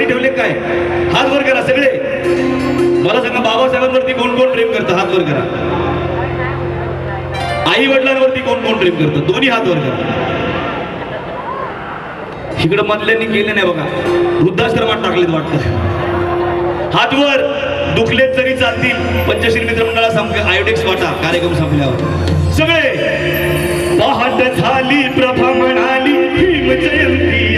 घरी ठेवले काय? हात वर करा सगळे. मला सांगा बाबासाहेबांवरती कोण कोण प्रेम करतं? हात वर करा. आई वडिलांवरती कोण कोण प्रेम करतं? दोन्ही हात वर करा. इकडं मधल्यांनी केले नाही बघा. वृद्धाश्रमात टाकलेत वाटतं. हातवर दुखलेत तरी चालतील. पंचशील मित्रमंडळा संप आयोडेक्स वाटा कार्यक्रम संपल्यावर. सगळे. पहाट झाली प्रभा म्हणाली भीम जयंती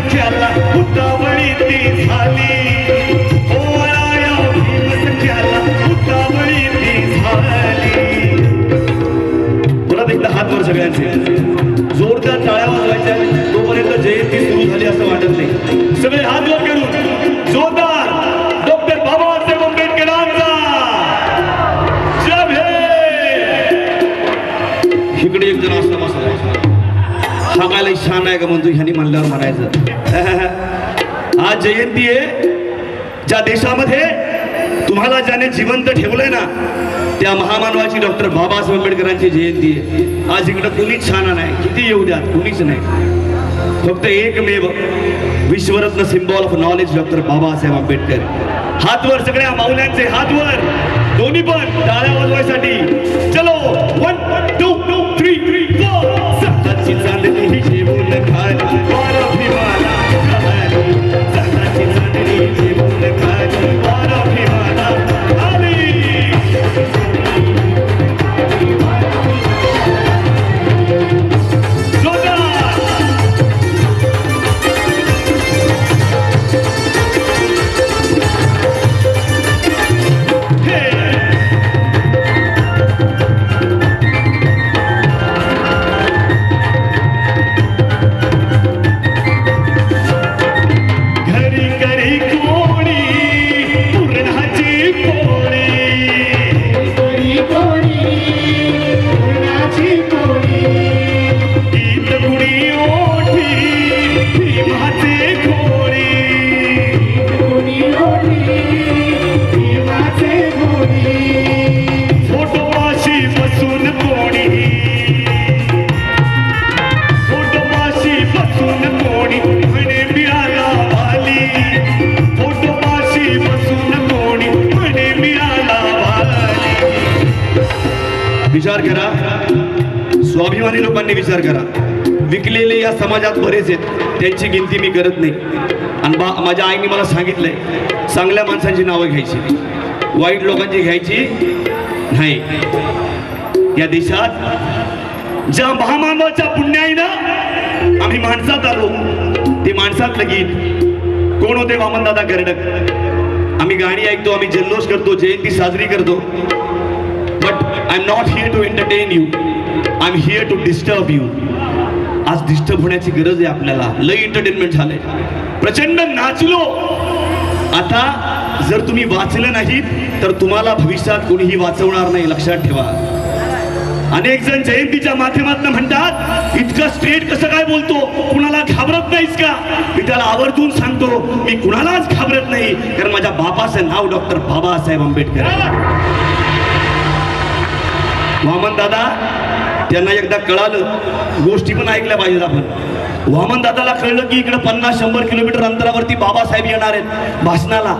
सख्याला उतावळी ती झाली. ओळाया भीम सख्याला उतावळी ती झाली. परत एकदा हात वर सगळ्यांचे. जोरदार टाळ्या वाजवायच्या. तोपर्यंत जयंती सुरू झाली असं वाटत नाही. सगळे हात वर करून. जोरदार. डॉक्टर बाबासाहेब आंबेडकरांचा इकडे एक जण सांगायला छान आहे का म्हणतो ह्यानी म्हणल्यावर म्हणायचं? आज जयंती आहे ज्या देशामध्ये तुम्हाला ज्याने जिवंत ठेवलंय ना त्या महामानवाची डॉक्टर बाबासाहेब आंबेडकरांची जयंती आहे आज इकडं कुणीच छान नाही. किती येऊ द्यात? कुणीच नाही. फक्त एकमेव विश्वरत्न symbol of knowledge doctor Babasaheb Ambedkar. हातवर सगळ्या माऊल्यांचे हातवर दोन्ही पण टाळ्या वाजवायसाठी. चलो one two two three three four सत्ताची चांदणी. ही जेवून खाली स्वाभिमानी लोकांनी विचार करा. विकलेले या समाजात बरेच आहेत. त्यांची गिनती मी करत नाही. आणि बा माझ्या आईने मला सांगितलंय चांगल्या माणसांची नावं घ्यायची. वाईट लोकांची घ्यायची नाही. या देशात ज्या महामानवाच्या पुण्याईनं आम्ही माणसात आलो ते माणसातलं गीत. कोण होते वामनदादा कर्डक? आम्ही गाणी ऐकतो आम्ही जल्लोष करतो जयंती साजरी करतो. But I am not here to entertain you I am here to disturb you आज डिस्टर्ब होण्याची गरज आहे आपल्याला. लय एंटरटेनमेंट झालंय. प्रचंड नाचलो. आता जर तुम्ही वाचलं नाहीत तर तुम्हाला भविष्यात कोणीही वाचवणार नाही लक्षात ठेवा. अनेक जण जयंतीच्या माध्यमातून म्हणतात इतकं स्ट्रेट कसं काय बोलतो? कुणाला घाबरत नाहीस का? मी त्याला आवर्जून सांगतो मी कुणालाच घाबरत नाही. कारण माझ्या बापाचं नाव डॉक्टर बाबासाहेब आंबेडकर वामन दादा त्यांना एकदा कळालं गोष्टी पण ऐकल्या पाहिजेत आपण. वामन दादाला कळलं की इकडे पन्नास शंभर किलोमीटर अंतरावरती बाबासाहेब येणार आहेत भाषणाला.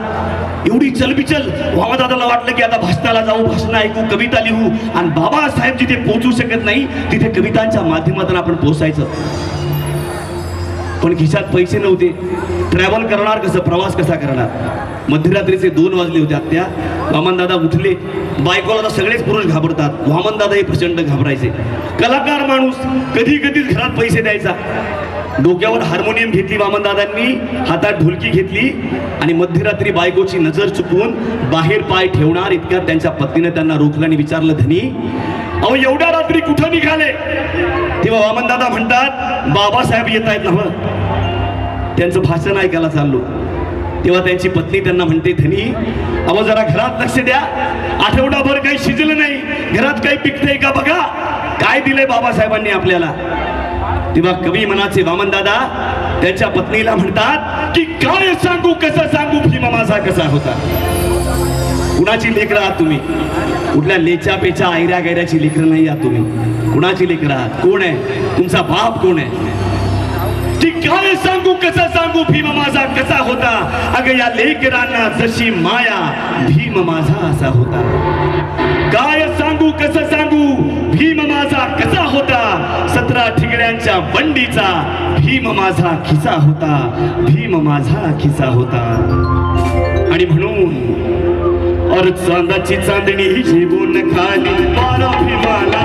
एवढी चलबिचल वामदादाला वाटलं की आता भाषणाला जाऊ भाषण ऐकू कविता लिहू. आणि बाबासाहेब जिथे पोहोचू शकत नाही तिथे कवितांच्या माध्यमातून आपण पोहोचायचं. पण खिशात पैसे नव्हते. ट्रॅव्हल करणार कसं? प्रवास कसा करणार? मध्यरात्रीचे दोन वाजले होते आत्या. वामनदादा उठले. बायकोला तर सगळेच पुरुष घाबरतात. वामनदादा हे प्रचंड घाबरायचे. कलाकार माणूस कधी कधीच घरात पैसे द्यायचा. डोक्यावर हार्मोनियम घेतली वामनदादांनी हातात ढोलकी घेतली आणि मध्यरात्री बायकोची नजर चुकवून बाहेर पाय ठेवणार इतक्या त्यांच्या पत्नीने त्यांना रोखलं आणि विचारलं धनी अहो एवढ्या रात्री कुठं निघाले? तेव्हा वामनदादा म्हणतात बाबासाहेब येत आहेत ना हो. त्यांचं भाषण ऐकायला चाललो. तेव्हा त्यांची पत्नी त्यांना म्हणते धनी अहो जरा घरात लक्ष द्या. आठवडाभर काही शिजलं नाही. घरात काही पिकतंय का बघा? काय दिलंय बाबासाहेबांनी आपल्याला? तेव्हा कवी मनाचे वामनदादा त्यांच्या पत्नीला म्हणतात की काय सांगू कसं सांगू भीमा माझा कसा होता? कुणाची लेकरं आहात तुम्ही? कुठल्या लेच्या पेच्या आयऱ्या गैऱ्याची लेकरं नाही आहात तुम्ही? कुणाची लेकरं आहात? कोण आहे? तुमचा बाप कोण आहे? की काय सांगू कसं सांगू? भीम माझा कसा होता? अगं या लेकरांना जशी माया भीम माझा असा होता. काय सांगू कसं सांगू? भीम माझा कसा होता? सतरा ठिगड्यांच्या बंडीचा भीम माझा खिसा होता. भीम माझा खिसा होता. आणि म्हणून और चांदाची चांदणी जेवून खाली. बारा भीमाला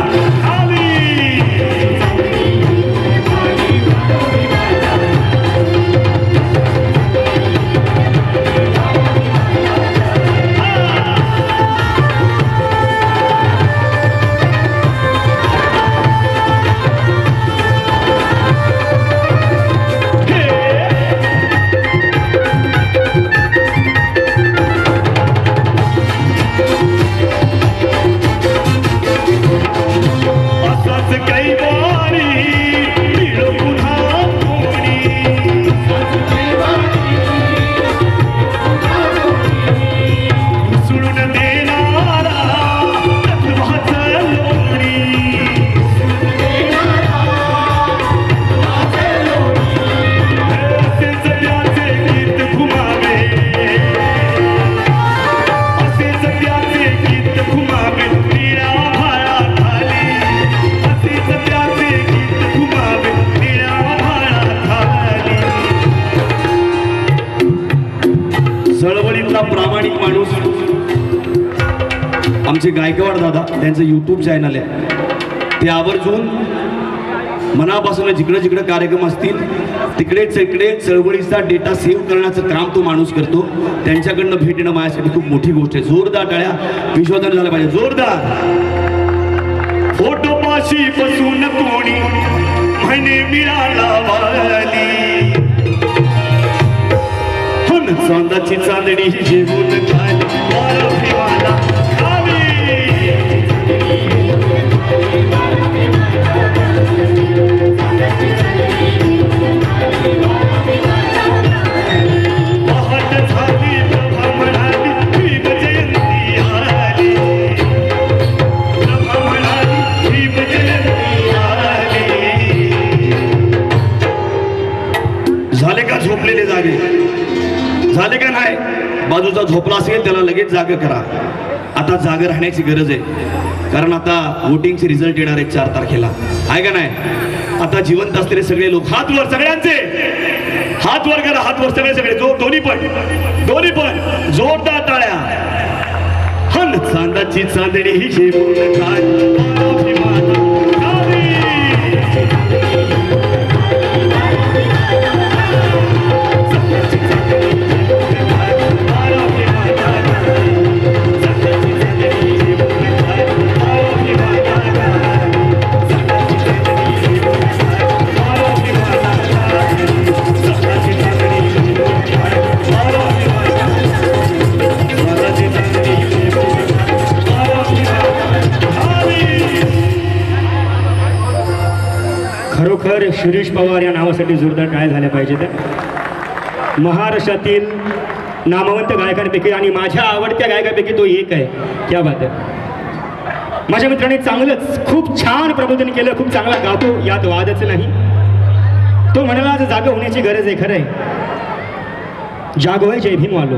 चळवळीतला प्रामाणिक माणूस. आमचे गायकवाड दादा त्यांचं युट्यूब चॅनल आहे. ते आवर्जून मनापासून जिकडे जिकडे कार्यक्रम असतील तिकडे तिकडे चळवळीचा डेटा सेव्ह करण्याचं काम तो माणूस करतो. त्यांच्याकडनं भेट येणं माझ्यासाठी खूप मोठी गोष्ट आहे. जोरदार टाळ्या. विश्वासाने झालं पाहिजे. जोरदार. फोटो पाशी बसून कोणी म्हणे मिळाला वाली. घेऊन चांदाची चांदणी घेऊन झाले का झोपलेले जागे? झाले का नाही? बाजूचा झोपला असेल त्याला लगेच जाग करा. आता जाग राहण्याची गरज आहे. कारण आता वोटिंगचे रिझल्ट येणार आहेत चार तारखेला. आहे का नाही? आता जिवंत असलेले सगळे लोक हात वर सगळ्यांचे! हात वर करा हात वर सगळे सगळे. जो दोन्ही पण. दोन्ही पण. जोरदार टाळ्या. हन चांदाची चांदणी ही शिरीष पवार या नावासाठी जोरदार काय झाल्या पाहिजेत. महाराष्ट्रातील नामवंत गायकांपैकी आणि माझ्या आवडत्या गायकापैकी तो एक आहे. क्या बात आहे माझ्या मित्रांनी चांगलंच खूप छान प्रबोधन केलं खूप चांगला गातो यात वादच नाही. तो म्हणाला आज जागं होण्याची गरज आहे खरं आहे जागो आहे जय भीम वालो.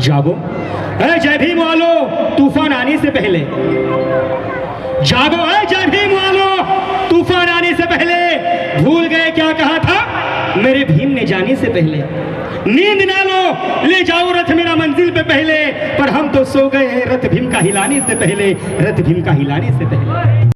जागो? अरे जय भीम वालो तूफान आने से पहले. जागो है जय भीम वालो तूफान आने से पहले. भूल गए, क्या कहा था? मेरे भीम ने जाने से पहले, नींद ना लो, ले जाओ रथ मेरा मंजिल पे पहले, पर हम तो सो गए हैं रथ भीम का हिलाने से पहले, रथ भीम का हिलाने से पहले।